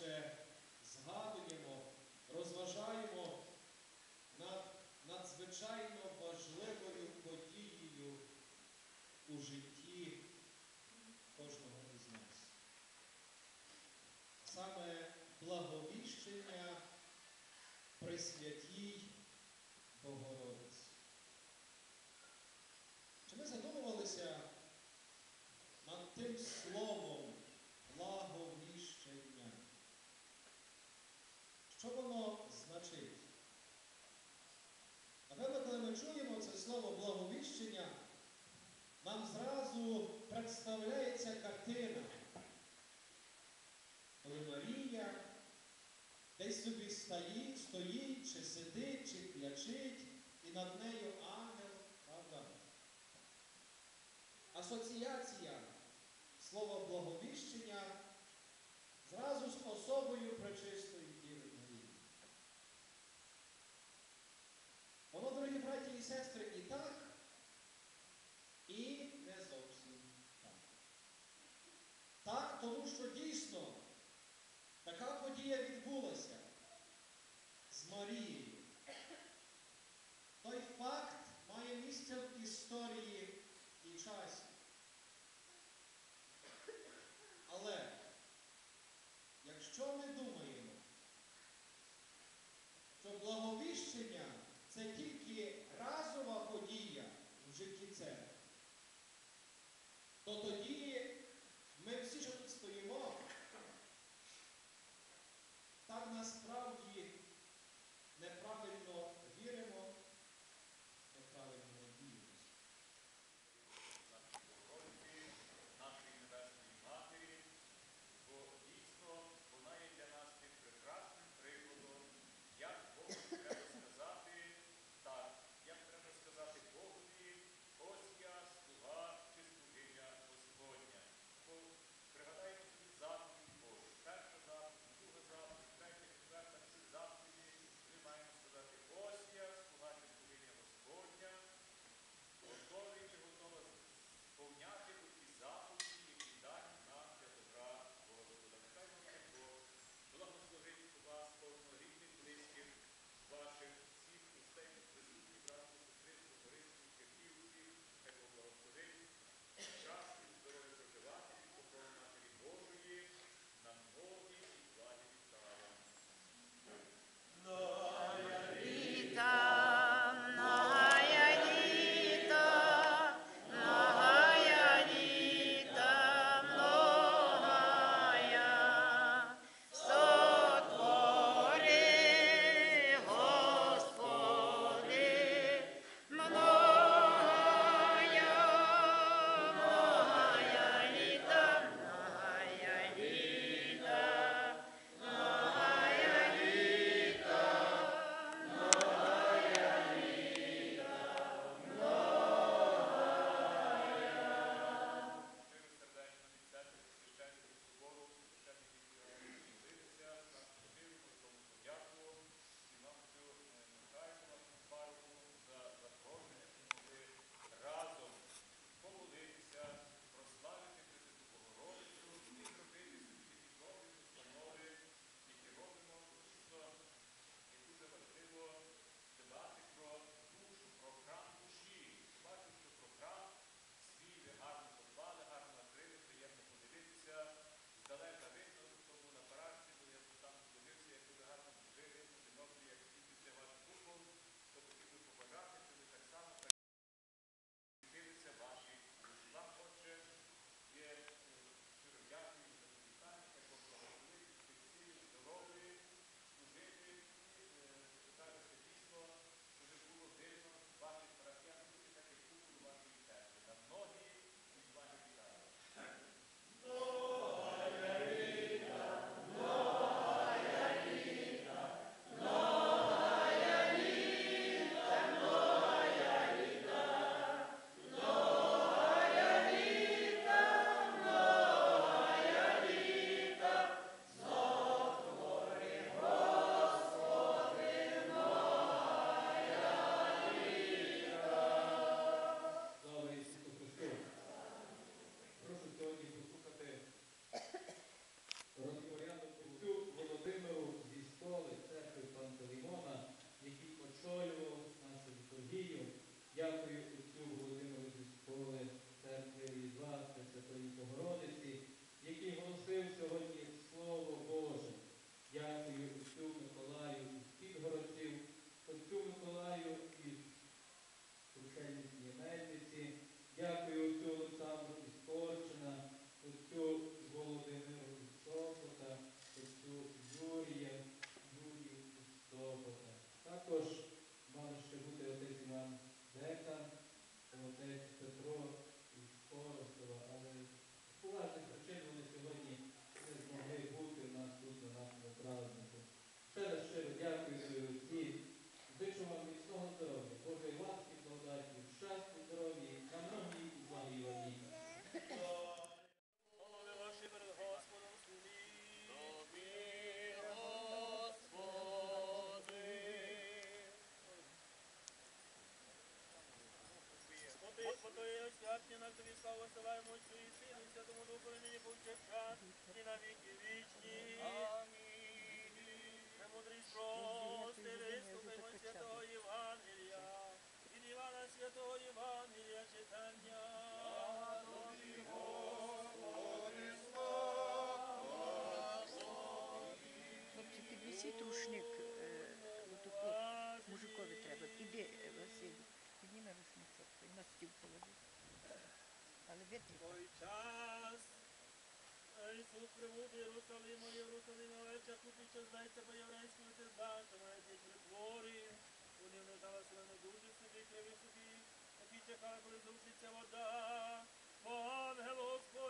частіше згадуємо, розважаємо над надзвичайно важливою подією у житті кожного із нас. Саме благовіщення при святій Богородиці. чуємо це слово благовіщення, нам зразу представляється картина, коли Марія десь собі стоїть, стоїть. браті і сестри, і так, і не зовсім так. Так, тому що дійсно така подія відбулася з Марією. Той факт має місце в історії. nas próprias смертні на тобі славу силаємо Отцю і Сину, і Святому Духу, нині повсякчас, і на віки вічні. Амінь. Премудрість прости, вислухаймо святого Євангелія. Від Івана святого Євангелія читання. Хлопці, піднесіть рушник, е, оту хлоп- мужикові треба. Піди, е, Василь, підніми рушничок, той на стіл положи. Той час Ісус прибув в Єрусалим, а Єрусалим овеча купіча здається по єврейському ти знаєш, що має ті притвори. Вони внизали себе на дуже собі, криві собі, які чекали, коли зрушиться вода. Бо Господній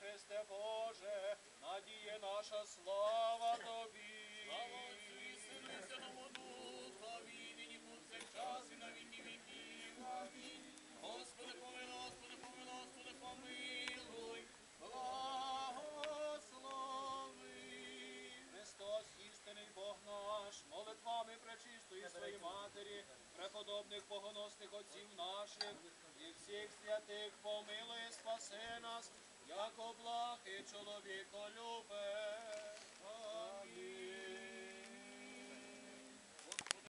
Христе Боже, надія наша, слава Тобі. Слава Отцю і Сину і Святому Духові, нині повсякчас і на віки віків. Амінь. Господи, помилуй, Господи, помилуй, Господи, помилуй. Благослови. Христос, істинний Бог наш, молитвами пречистої своєї матері, преподобних богоносних отців наших і всіх святих помилуй, спаси нас, як облахи чоловіко любе.